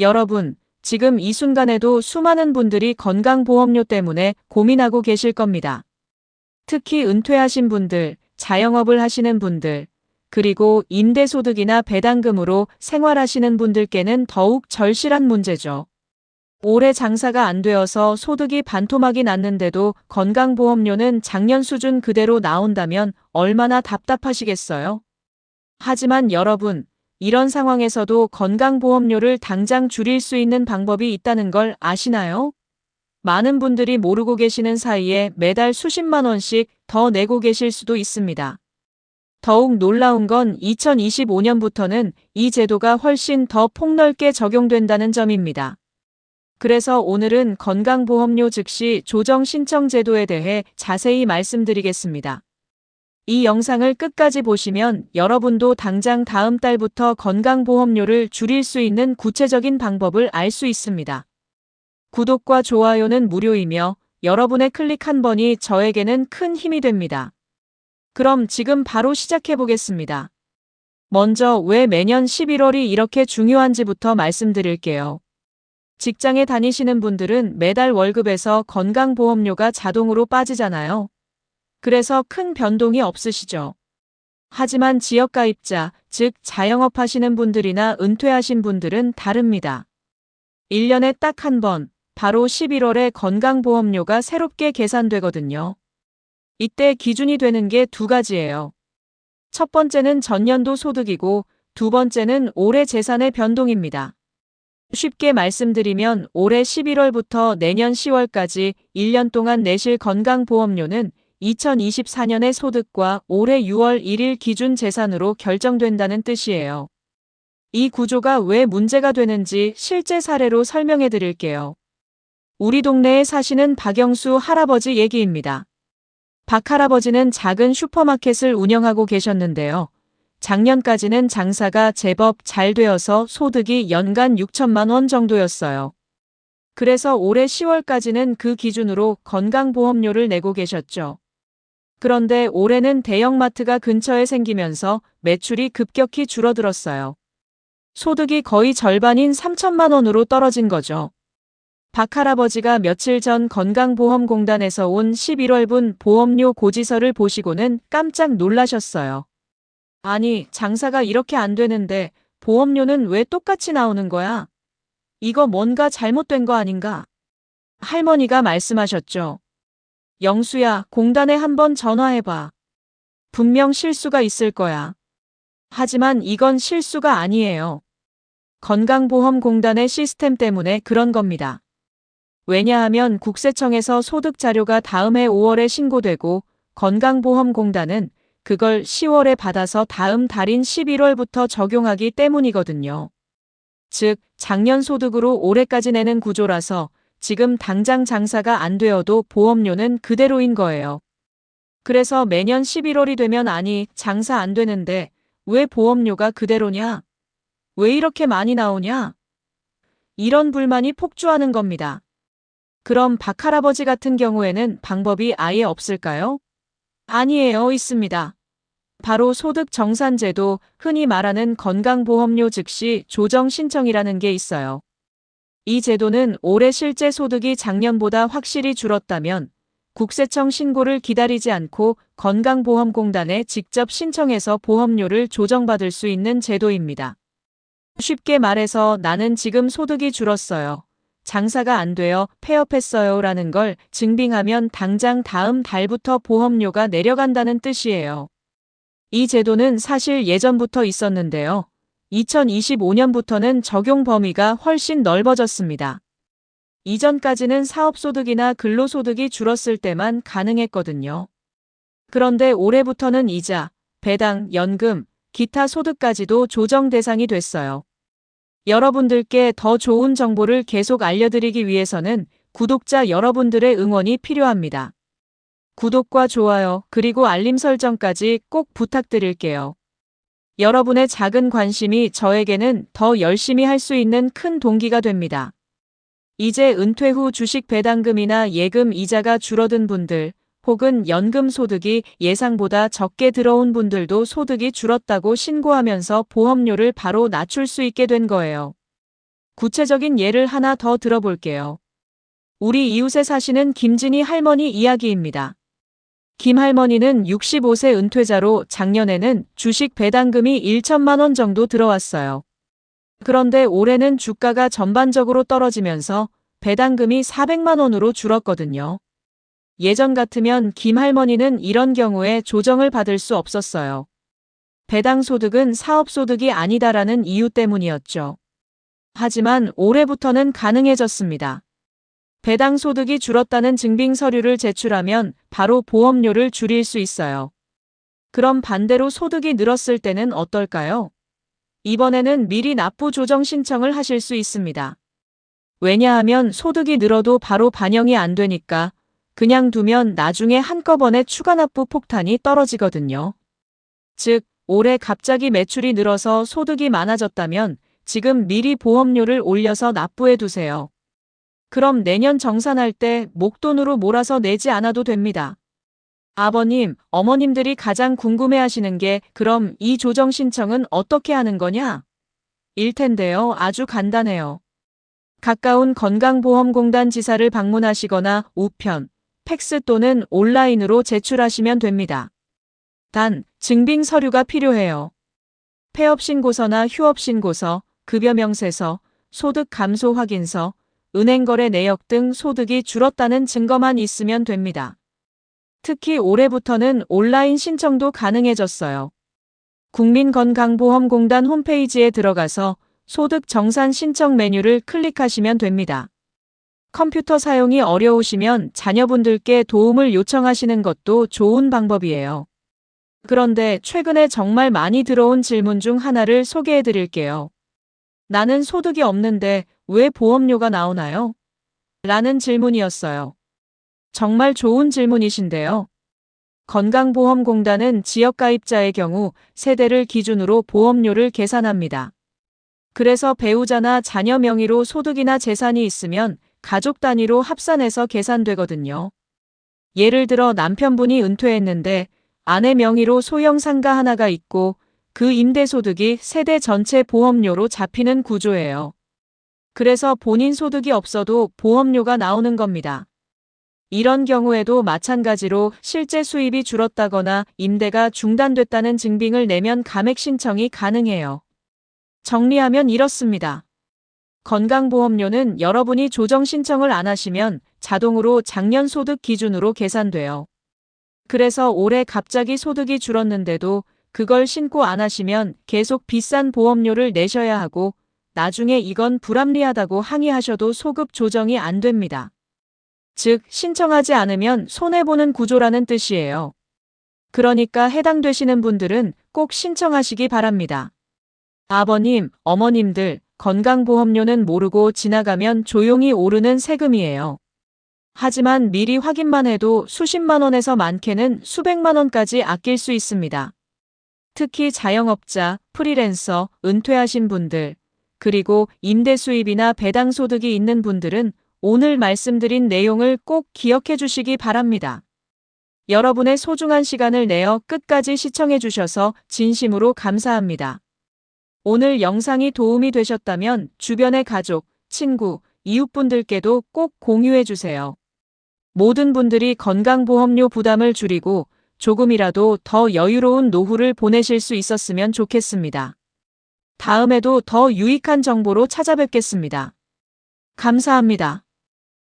여러분, 지금 이 순간에도 수많은 분들이 건강보험료 때문에 고민하고 계실 겁니다. 특히 은퇴하신 분들, 자영업을 하시는 분들, 그리고 임대소득이나 배당금으로 생활하시는 분들께는 더욱 절실한 문제죠. 올해 장사가 안 되어서 소득이 반토막이 났는데도 건강보험료는 작년 수준 그대로 나온다면 얼마나 답답하시겠어요? 하지만 여러분, 이런 상황에서도 건강보험료를 당장 줄일 수 있는 방법이 있다는 걸 아시나요? 많은 분들이 모르고 계시는 사이에 매달 수십만 원씩 더 내고 계실 수도 있습니다. 더욱 놀라운 건 2025년부터는 이 제도가 훨씬 더 폭넓게 적용된다는 점입니다. 그래서 오늘은 건강보험료 즉시 조정 신청 제도에 대해 자세히 말씀드리겠습니다. 이 영상을 끝까지 보시면 여러분도 당장 다음 달부터 건강보험료를 줄일 수 있는 구체적인 방법을 알 수 있습니다. 구독과 좋아요는 무료이며 여러분의 클릭 한 번이 저에게는 큰 힘이 됩니다. 그럼 지금 바로 시작해 보겠습니다. 먼저 왜 매년 11월이 이렇게 중요한지부터 말씀드릴게요. 직장에 다니시는 분들은 매달 월급에서 건강보험료가 자동으로 빠지잖아요. 그래서 큰 변동이 없으시죠. 하지만 지역가입자, 즉 자영업 하시는 분들이나 은퇴하신 분들은 다릅니다. 1년에 딱 한 번, 바로 11월에 건강보험료가 새롭게 계산되거든요. 이때 기준이 되는 게 두 가지예요. 첫 번째는 전년도 소득이고 두 번째는 올해 재산의 변동입니다. 쉽게 말씀드리면 올해 11월부터 내년 10월까지 1년 동안 내실 건강보험료는 2024년의 소득과 올해 6월 1일 기준 재산으로 결정된다는 뜻이에요. 이 구조가 왜 문제가 되는지 실제 사례로 설명해 드릴게요. 우리 동네에 사시는 박영수 할아버지 얘기입니다. 박 할아버지는 작은 슈퍼마켓을 운영하고 계셨는데요. 작년까지는 장사가 제법 잘 되어서 소득이 연간 6천만 원 정도였어요. 그래서 올해 10월까지는 그 기준으로 건강보험료를 내고 계셨죠. 그런데 올해는 대형마트가 근처에 생기면서 매출이 급격히 줄어들었어요. 소득이 거의 절반인 3천만 원으로 떨어진 거죠. 박 할아버지가 며칠 전 건강보험공단에서 온 11월분 보험료 고지서를 보시고는 깜짝 놀라셨어요. 아니, 장사가 이렇게 안 되는데 보험료는 왜 똑같이 나오는 거야? 이거 뭔가 잘못된 거 아닌가? 할머니가 말씀하셨죠. 영수야, 공단에 한번 전화해봐. 분명 실수가 있을 거야. 하지만 이건 실수가 아니에요. 건강보험공단의 시스템 때문에 그런 겁니다. 왜냐하면 국세청에서 소득 자료가 다음해 5월에 신고되고 건강보험공단은 그걸 10월에 받아서 다음 달인 11월부터 적용하기 때문이거든요. 즉, 작년 소득으로 올해까지 내는 구조라서 지금 당장 장사가 안 되어도 보험료는 그대로인 거예요. 그래서 매년 11월이 되면 아니, 장사 안 되는데 왜 보험료가 그대로냐? 왜 이렇게 많이 나오냐? 이런 불만이 폭주하는 겁니다. 그럼 박할아버지 같은 경우에는 방법이 아예 없을까요? 아니에요, 있습니다. 바로 소득 정산제도, 흔히 말하는 건강보험료 즉시 조정 신청이라는 게 있어요. 이 제도는 올해 실제 소득이 작년보다 확실히 줄었다면 국세청 신고를 기다리지 않고 건강보험공단에 직접 신청해서 보험료를 조정받을 수 있는 제도입니다. 쉽게 말해서 나는 지금 소득이 줄었어요. 장사가 안 되어 폐업했어요 라는 걸 증빙하면 당장 다음 달부터 보험료가 내려간다는 뜻이에요. 이 제도는 사실 예전부터 있었는데요. 2025년부터는 적용 범위가 훨씬 넓어졌습니다. 이전까지는 사업소득이나 근로소득이 줄었을 때만 가능했거든요. 그런데 올해부터는 이자, 배당, 연금, 기타 소득까지도 조정 대상이 됐어요. 여러분들께 더 좋은 정보를 계속 알려드리기 위해서는 구독자 여러분들의 응원이 필요합니다. 구독과 좋아요 그리고 알림 설정까지 꼭 부탁드릴게요. 여러분의 작은 관심이 저에게는 더 열심히 할 수 있는 큰 동기가 됩니다. 이제 은퇴 후 주식 배당금이나 예금 이자가 줄어든 분들, 혹은 연금 소득이 예상보다 적게 들어온 분들도 소득이 줄었다고 신고하면서 보험료를 바로 낮출 수 있게 된 거예요. 구체적인 예를 하나 더 들어볼게요. 우리 이웃에 사시는 김진희 할머니 이야기입니다. 김 할머니는 65세 은퇴자로 작년에는 주식 배당금이 1천만 원 정도 들어왔어요. 그런데 올해는 주가가 전반적으로 떨어지면서 배당금이 400만 원으로 줄었거든요. 예전 같으면 김 할머니는 이런 경우에 조정을 받을 수 없었어요. 배당 소득은 사업 소득이 아니다라는 이유 때문이었죠. 하지만 올해부터는 가능해졌습니다. 배당 소득이 줄었다는 증빙 서류를 제출하면 바로 보험료를 줄일 수 있어요. 그럼 반대로 소득이 늘었을 때는 어떨까요? 이번에는 미리 납부 조정 신청을 하실 수 있습니다. 왜냐하면 소득이 늘어도 바로 반영이 안 되니까 그냥 두면 나중에 한꺼번에 추가 납부 폭탄이 떨어지거든요. 즉, 올해 갑자기 매출이 늘어서 소득이 많아졌다면 지금 미리 보험료를 올려서 납부해 두세요. 그럼 내년 정산할 때 목돈으로 몰아서 내지 않아도 됩니다. 아버님, 어머님들이 가장 궁금해 하시는 게 그럼 이 조정 신청은 어떻게 하는 거냐? 일 텐데요. 아주 간단해요. 가까운 건강보험공단 지사를 방문하시거나 우편, 팩스 또는 온라인으로 제출하시면 됩니다. 단, 증빙 서류가 필요해요. 폐업신고서나 휴업신고서, 급여명세서, 소득 감소 확인서, 은행거래 내역 등 소득이 줄었다는 증거만 있으면 됩니다. 특히 올해부터는 온라인 신청도 가능해졌어요. 국민건강보험공단 홈페이지에 들어가서 소득 정산 신청 메뉴를 클릭하시면 됩니다. 컴퓨터 사용이 어려우시면 자녀분들께 도움을 요청하시는 것도 좋은 방법이에요. 그런데 최근에 정말 많이 들어온 질문 중 하나를 소개해 드릴게요. 나는 소득이 없는데 왜 보험료가 나오나요? 라는 질문이었어요. 정말 좋은 질문이신데요. 건강보험공단은 지역가입자의 경우 세대를 기준으로 보험료를 계산합니다. 그래서 배우자나 자녀 명의로 소득이나 재산이 있으면 가족 단위로 합산해서 계산되거든요. 예를 들어 남편분이 은퇴했는데 아내 명의로 소형 상가 하나가 있고 그 임대소득이 세대 전체 보험료로 잡히는 구조예요. 그래서 본인 소득이 없어도 보험료가 나오는 겁니다. 이런 경우에도 마찬가지로 실제 수입이 줄었다거나 임대가 중단됐다는 증빙을 내면 감액 신청이 가능해요. 정리하면 이렇습니다. 건강보험료는 여러분이 조정 신청을 안 하시면 자동으로 작년 소득 기준으로 계산돼요. 그래서 올해 갑자기 소득이 줄었는데도 그걸 신고 안 하시면 계속 비싼 보험료를 내셔야 하고 나중에 이건 불합리하다고 항의하셔도 소급 조정이 안 됩니다. 즉, 신청하지 않으면 손해보는 구조라는 뜻이에요. 그러니까 해당되시는 분들은 꼭 신청하시기 바랍니다. 아버님, 어머님들, 건강보험료는 모르고 지나가면 조용히 오르는 세금이에요. 하지만 미리 확인만 해도 수십만 원에서 많게는 수백만 원까지 아낄 수 있습니다. 특히 자영업자, 프리랜서, 은퇴하신 분들, 그리고 임대 수입이나 배당 소득이 있는 분들은 오늘 말씀드린 내용을 꼭 기억해 주시기 바랍니다. 여러분의 소중한 시간을 내어 끝까지 시청해 주셔서 진심으로 감사합니다. 오늘 영상이 도움이 되셨다면 주변의 가족, 친구, 이웃분들께도 꼭 공유해 주세요. 모든 분들이 건강보험료 부담을 줄이고 조금이라도 더 여유로운 노후를 보내실 수 있었으면 좋겠습니다. 다음에도 더 유익한 정보로 찾아뵙겠습니다. 감사합니다.